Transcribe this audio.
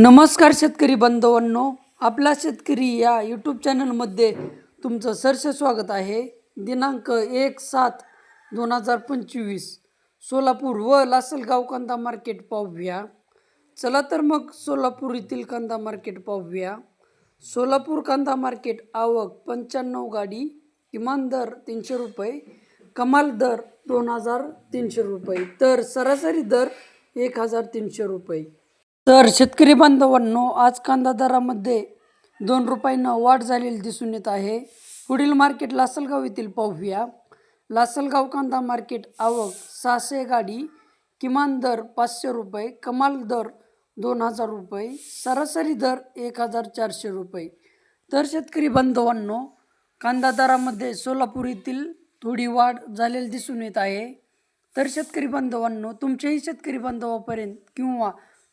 नमस्कार शेतकरी बांधवांनो. आपला शेतकरी या यूट्यूब चॅनलमध्ये तुमचं सरस स्वागत आहे. दिनांक एक सात दोन हजार पंचवीस सोलापूर व लासलगाव कांदा मार्केट पाहूया. चला तर मग सोलापूर येथील कांदा मार्केट पाहूया. सोलापूर कांदा मार्केट आवक पंच्याण्णव गाडी किमान दर तीनशे रुपये कमाल दर दोन हजार तीनशे रुपये तर सरासरी दर एक हजार तीनशे रुपये. तर शेतकरी बांधवांनो आज कांदा दरामध्ये दोन रुपयानं वाढ झालेली दिसून येत आहे. पुढील मार्केट लासलगाव येथील पाहूया. लासलगाव कांदा मार्केट आवक सहाशे गाडी किमान दर पाचशे रुपये कमाल दर दोन हजार रुपये सरासरी दर एक हजार चारशे रुपये. तर शेतकरी बांधवांनो कांदा दरामध्ये सोलापूर येथील थोडी वाढ झालेली दिसून येत आहे. तर शेतकरी बांधवांनो तुमच्याही शेतकरी बांधवापर्यंत किंवा